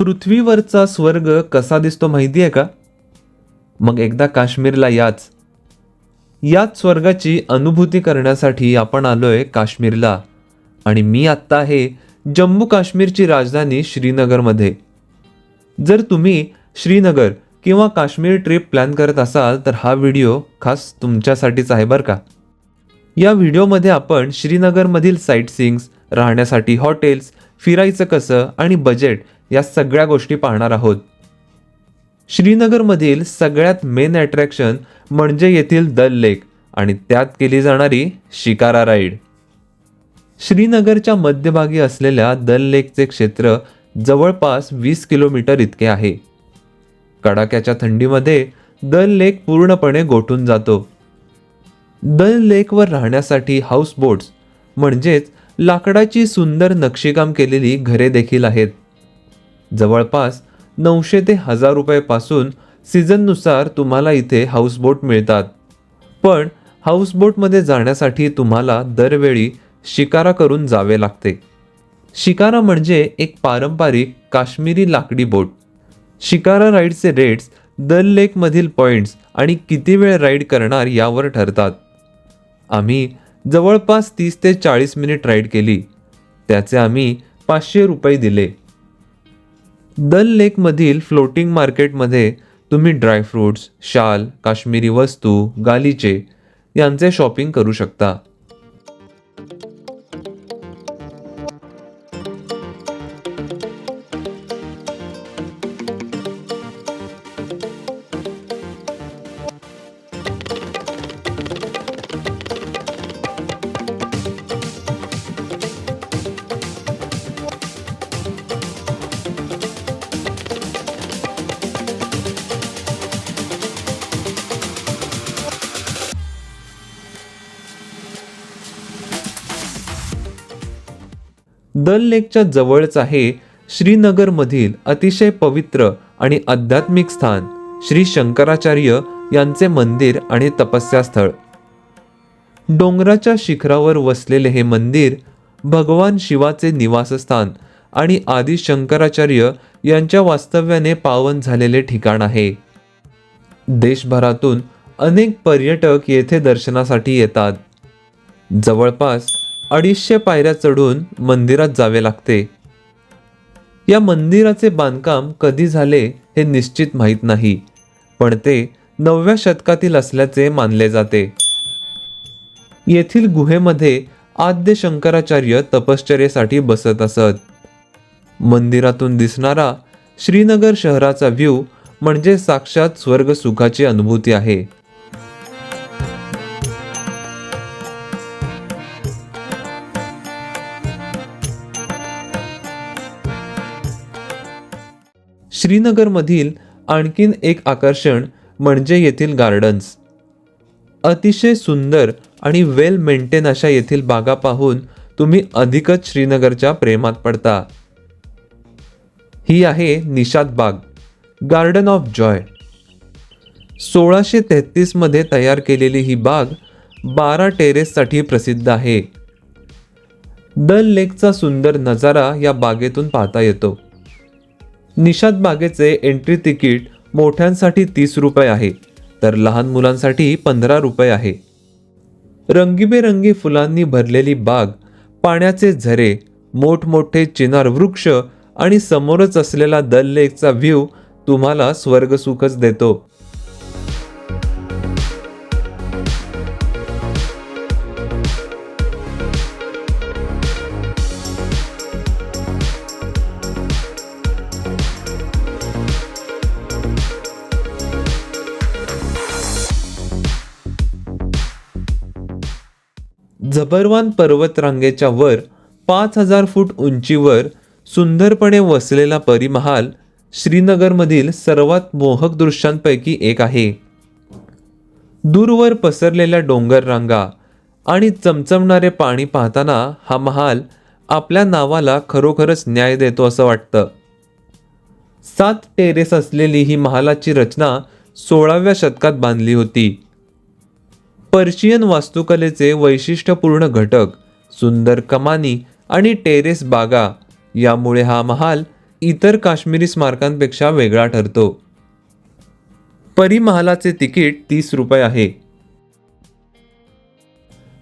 पृथ्वीवरचा स्वर्ग कसा दिसतो माहिती आहे का? मग एकदा काश्मीरला याच. याच स्वर्गाची अनुभूती करण्यासाठी आपण आलोय काश्मीरला. आणि मी आत्ता आहे जम्मू काश्मीरची राजधानी श्रीनगरमध्ये. जर तुम्ही श्रीनगर किंवा काश्मीर ट्रिप प्लॅन करत असाल तर हा व्हिडिओ खास तुमच्यासाठीच आहे बरं का. या व्हिडिओमध्ये आपण श्रीनगरमधील साईटसिंग्स राहण्यासाठी हॉटेल्स फिरायचं कसं आणि बजेट या सगळ्या गोष्टी पाहणार आहोत. श्रीनगरमधील सगळ्यात मेन अट्रॅक्शन म्हणजे येथील दल लेक आणि त्यात केली जाणारी शिकारा राईड. श्रीनगरच्या मध्यभागी असलेल्या दल लेकचे क्षेत्र जवळपास वीस किलोमीटर इतके आहे. कडाक्याच्या थंडीमध्ये दल लेक पूर्णपणे गोठून जातो. दल लेकवर राहण्यासाठी हाऊस बोट्स म्हणजेच लाकडाची सुंदर नक्षीकाम केलेली घरे देखील आहेत. जवळपास नऊशे ते हजार रुपयापासून सीझननुसार तुम्हाला इथे हाऊसबोट मिळतात. पण हाऊसबोटमध्ये जाण्यासाठी तुम्हाला दरवेळी शिकारा करून जावे लागते. शिकारा म्हणजे एक पारंपरिक काश्मीरी लाकडी बोट. शिकारा राईडचे रेट्स दल लेकमधील पॉईंट्स आणि किती वेळ राईड करणार यावर ठरतात. आम्ही जवळपास तीस ते चाळीस मिनिट राईड केली. त्याचे आम्ही पाचशे रुपये दिले. दल लेकमधील फ्लोटिंग मार्केटमध्ये तुम्ही ड्रायफ्रूट्स शाल काश्मीरी वस्तू गालीचे यांचे शॉपिंग करू शकता. दल लेकच्या जवळच आहे श्रीनगरमधील अतिशय पवित्र आणि आध्यात्मिक स्थान. श्री शंकराचार्य यांचे मंदिर आणि तपस्या स्थळ डोंगराच्या शिखरावर वसलेले हे मंदिर भगवान शिवाचे निवासस्थान आणि आदि शंकराचार्य यांच्या वास्तव्याने पावन झालेले ठिकाण आहे. देशभरातून अनेक पर्यटक येथे दर्शनासाठी येतात. जवळपास अडीचशे पायऱ्या चढून मंदिरात जावे लागते. या मंदिराचे बांधकाम कधी झाले हे निश्चित माहीत नाही पण ते नवव्या शतकातील असल्याचे मानले जाते. येथील गुहेमध्ये आद्य शंकराचार्य तपश्चर्येसाठी बसत असत. मंदिरातून दिसणारा श्रीनगर शहराचा व्ह्यू म्हणजे साक्षात स्वर्ग सुखाची अनुभूती आहे. श्रीनगरमधील आणखीन एक आकर्षण म्हणजे येथील गार्डन्स अतिशय सुंदर आणि वेल मेंटेन अशा येथील बागा पाहून तुम्ही अधिकच श्रीनगरच्या प्रेमात पडता. ही आहे निषाद बाग गार्डन ऑफ जॉय सोळाशे तेहतीसमध्ये तयार केलेली ही बाग बारा टेरेससाठी प्रसिद्ध आहे. दल लेकचा सुंदर नजारा या बागेतून पाहता येतो. निषाद बागेचे एंट्री तिकीट मोठ्यांसाठी तीस रुपये आहे तर लहान मुलांसाठी पंधरा रुपये आहे. रंगीबेरंगी फुलांनी भरलेली बाग पाण्याचे झरे मोठमोठे चिनार वृक्ष आणि समोरच असलेला दल लेकचा व्ह्यू तुम्हाला स्वर्गसुखच देतो. झबरवान पर्वतरांगेच्या वर पाच हजार फूट उंचीवर सुंदरपणे वसलेला परिमहाल श्रीनगरमधील सर्वात मोहक दृश्यांपैकी एक आहे. दूरवर पसरलेल्या डोंगर रांगा आणि चमचमणारे पाणी पाहताना हा महाल आपल्या नावाला खरोखरच न्याय देतो असं वाटतं. सात टेरेस असलेली ही महालाची रचना सोळाव्या शतकात बांधली होती. पर्शियन वास्तुकलेचे वैशिष्ट्यपूर्ण घटक सुंदर कमानी आणि टेरेस बागा यामुळे हा महाल इतर काश्मीरी स्मारकांपेक्षा वेगळा ठरतो. परी महालाचे तिकीट तीस रुपये आहे.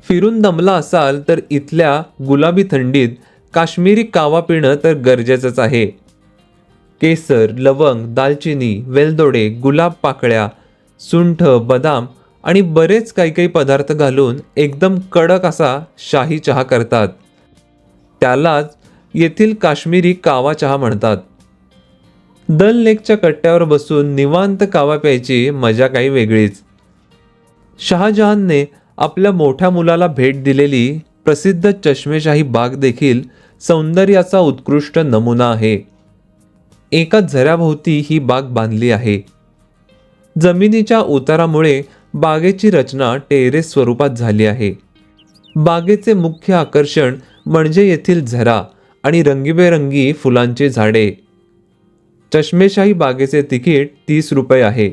फिरून दमला असाल तर इथल्या गुलाबी थंडीत काश्मीरी कावा पिणं तर गरजेचंच आहे. केसर लवंग दालचिनी वेलदोडे गुलाब पाकळ्या सुंठ बदाम आणि बरेच काही काही पदार्थ घालून एकदम कडक असा शाही चहा करतात. त्यालाच येथील काश्मीरी कावा चहा म्हणतात. दल लेकच्या कट्ट्यावर बसून निवांत कावा प्यायची मजा काही वेगळीच. शहाजहानने आपल्या मोठ्या मुलाला भेट दिलेली प्रसिद्ध चष्मेशाही बाग देखील सौंदर्याचा उत्कृष्ट नमुना आहे. एका झऱ्याभोवती ही बाग बांधली आहे. जमिनीच्या उतारामुळे बागेची रचना टेरेस स्वरूपात झाली आहे. बागेचे मुख्य आकर्षण म्हणजे येथील झरा आणि रंगीबेरंगी फुलांची झाडे. चष्मेशाही बागेचे तिकीट तीस रुपये आहे.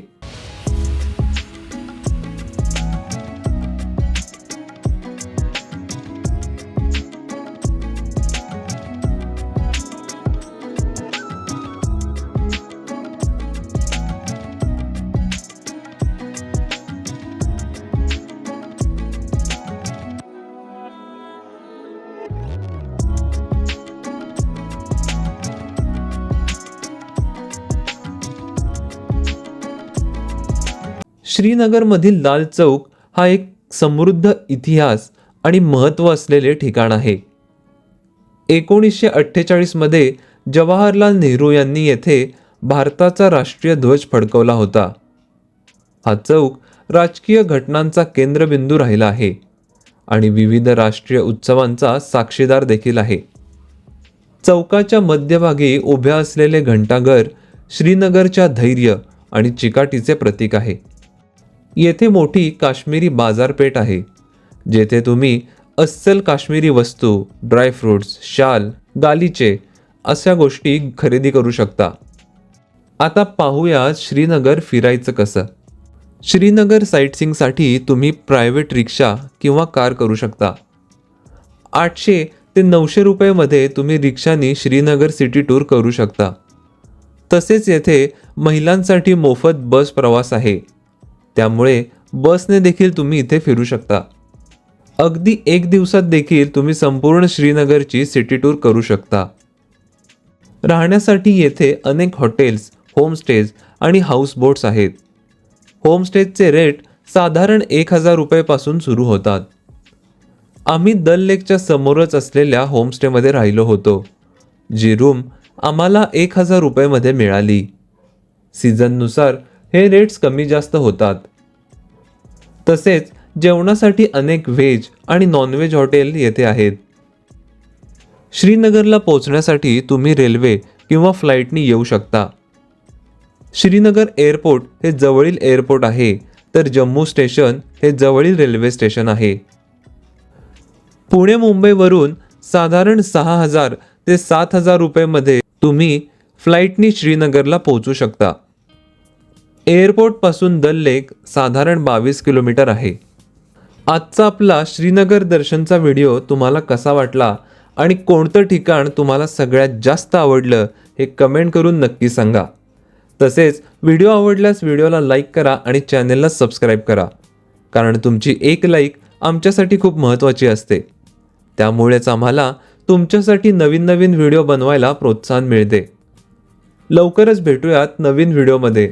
श्रीनगरमधील लाल चौक हा एक समृद्ध इतिहास आणि महत्त्व असलेले ठिकाण आहे. एकोणीसशे अठ्ठेचाळीसमध्ये जवाहरलाल नेहरू यांनी येथे भारताचा राष्ट्रीय ध्वज फडकवला होता. हा चौक राजकीय घटनांचा केंद्रबिंदू राहिला आहे आणि विविध राष्ट्रीय उत्सवांचा साक्षीदार देखील आहे. चौकाच्या मध्यभागी उभ्या असलेले घंटाघर श्रीनगरच्या धैर्य आणि चिकाटीचे प्रतीक आहे. येथे मोठी काश्मीरी बाजारपेठ आहे जेथे तुम्ही अस्सल काश्मीरी वस्तू ड्रायफ्रुट्स शाल गालीचे अशा गोष्टी खरेदी करू शकता. आता पाहूया श्रीनगर फिरायचं कसं. श्रीनगर साईटसिंगसाठी तुम्ही प्रायव्हेट रिक्षा किंवा कार करू शकता. आठशे ते नऊशे रुपयेमध्ये तुम्ही रिक्षाने श्रीनगर सिटी टूर करू शकता. तसेच येथे महिलांसाठी मोफत बस प्रवास आहे. त्यामुळे बसने देखील तुम्ही इथे फिरू शकता. अगदी एक दिवसात देखील तुम्ही संपूर्ण श्रीनगरची सिटी टूर करू शकता. राहण्यासाठी येथे अनेक हॉटेल्स होमस्टेज आणि हाऊसबोट्स आहेत. होमस्टेजचे रेट साधारण एक हजार रुपयेपासून सुरू होतात. आम्ही दल लेकच्या समोरच असलेल्या होमस्टेमध्ये राहिलो होतो जी रूम आम्हाला एक हजार रुपयेमध्ये मिळाली. सीझननुसार हे रेट्स कमी जास्त होतात. तसेच जेवणासाठी अनेक व्हेज आणि नॉनव्हेज हॉटेल येथे आहेत. श्रीनगरला पोहोचण्यासाठी तुम्ही रेल्वे किंवा फ्लाईटनी येऊ शकता. श्रीनगर एअरपोर्ट हे जवळील एअरपोर्ट आहे तर जम्मू स्टेशन हे जवळील रेल्वे स्टेशन आहे. पुणे मुंबईवरून साधारण सहा हजार ते सात हजार रुपयेमध्ये तुम्ही फ्लाईटनी श्रीनगरला पोहोचू शकता. एअरपोर्टपासून दल लेक साधारण बावीस किलोमीटर आहे. आजचा आपला श्रीनगर दर्शनचा व्हिडिओ तुम्हाला कसा वाटला आणि कोणतं ठिकाण तुम्हाला सगळ्यात जास्त आवडलं हे कमेंट करून नक्की सांगा. तसेच व्हिडिओ आवडल्यास व्हिडिओला लाईक करा आणि चॅनेलला सबस्क्राईब करा. कारण तुमची एक लाईक आमच्यासाठी खूप महत्त्वाची असते. त्यामुळेच आम्हाला तुमच्यासाठी नवीन नवीन व्हिडिओ बनवायला प्रोत्साहन मिळते. लवकरच भेटूयात नवीन व्हिडिओमध्ये.